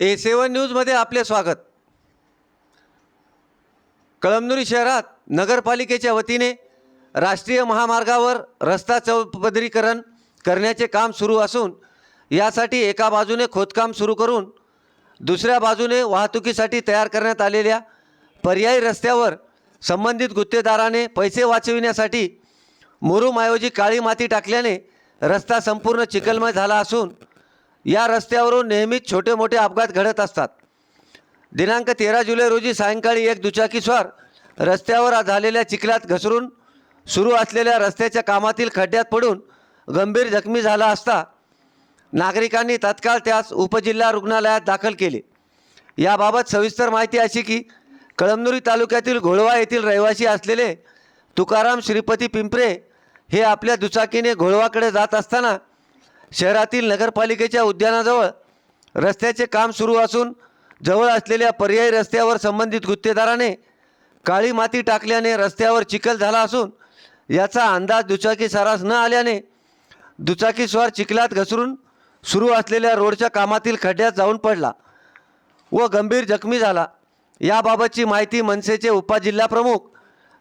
ए सेवन न्यूजमध्ये आपले स्वागत. कळमनुरी शहरात नगरपालिकेच्या वतीने राष्ट्रीय महामार्गावर रस्ता चौपदरीकरण करण्याचे काम सुरू असून यासाठी एका बाजूने खोदकाम सुरू करून दुसऱ्या बाजूने वाहतुकीसाठी तयार करण्यात आलेल्या पर्यायी रस्त्यावर संबंधित गुत्तेदाराने पैसे वाचविण्यासाठी मुरुमऐवजी काळी माती टाकल्याने रस्ता संपूर्ण चिखलमय झाला असून या रस्त्यावरून नेहमीच छोटे मोठे अपघात घडत असतात. दिनांक तेरा जुलै रोजी सायंकाळी एक दुचाकीस्वार रस्त्यावर झालेल्या चिखलात घसरून सुरू असलेल्या रस्त्याच्या कामातील खड्ड्यात पडून गंभीर जखमी झाला असता नागरिकांनी तत्काळ त्यास उपजिल्हा रुग्णालयात दाखल केले. याबाबत सविस्तर माहिती अशी की कळमनुरी तालुक्यातील घोळवा येथील रहिवासी असलेले तुकाराम श्रीपती पिंपरे हे आपल्या दुचाकीने घोळवाकडे जात असताना शहरातील नगरपालिकेच्या उद्यानाजवळ रस्त्याचे काम सुरू असून जवळ असलेल्या पर्यायी रस्त्यावर संबंधित गुत्तेदाराने काळी माती टाकल्याने रस्त्यावर चिखल झाला असून याचा अंदाज दुचाकी सारास न आल्याने दुचाकीस्वार चिखलात घसरून सुरू असलेल्या रोडच्या कामातील खड्ड्यात जाऊन पडला व गंभीर जखमी झाला. याबाबतची माहिती मनसेचे उपजिल्हाप्रमुख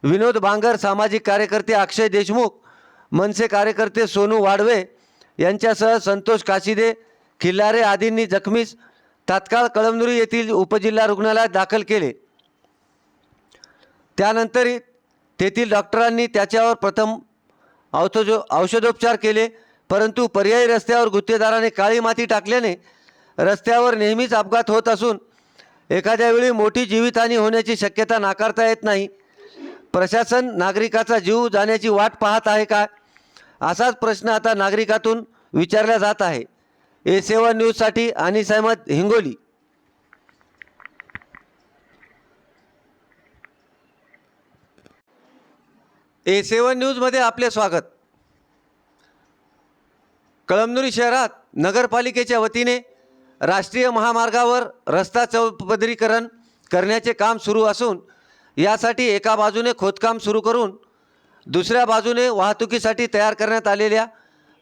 विनोद बांगर सामाजिक कार्यकर्ते अक्षय देशमुख मनसे कार्यकर्ते सोनू वाडवे यांच्यासह संतोष काशिदे खिल्लारे आदींनी जखमीस तात्काळ कळमनुरी येथील उपजिल्हा रुग्णालयात दाखल केले. त्यानंतर तेथील डॉक्टरांनी त्याच्यावर प्रथम औषधो औषधोपचार केले परंतु पर्यायी रस्त्यावर गुत्तेदाराने काळी माती टाकल्याने रस्त्यावर नेहमीच अपघात होत असून एखाद्या वेळी मोठी जीवितहानी होण्याची शक्यता नाकारता येत नाही. प्रशासन नागरिकाचा जीव जाण्याची वाट पाहत आहे का? असाच प्रश्न आता नागरिकातून विचारला जात आहे. ए सेवन न्यूजसाठी अनिस अहमद हिंगोली. ए सेवन न्यूजमध्ये आपले स्वागत. कळमनुरी शहरात नगरपालिकेच्या वतीने राष्ट्रीय महामार्गावर रस्ता चौपदरीकरण करण्याचे काम सुरू असून यासाठी एका बाजूने खोदकाम सुरू करून दुसऱ्या बाजूने वाहतुकीसाठी तयार करण्यात आलेल्या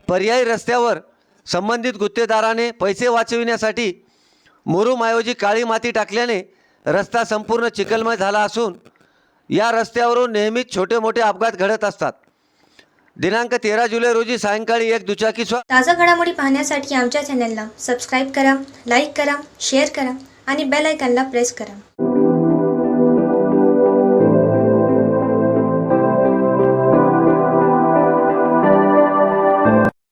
पर्यायी रस्त्यावर संबंधित गुत्तेदाराने पैसे वाचविण्यासाठी मुरुमऐवजी काळी माती टाकल्याने रस्ता संपूर्ण चिखलमय झाला असून या रस्त्यावरून नेहमीच छोटे मोठे अपघात घडत असतात. दिनांक तेरा जुलै रोजी सायंकाळी एक दुचाकी स्वा ताज्या घडामोडी पाहण्यासाठी आमच्या चॅनलला सबस्क्राईब करा लाईक करा शेअर करा आणि बेल आयकॉनला प्रेस करा.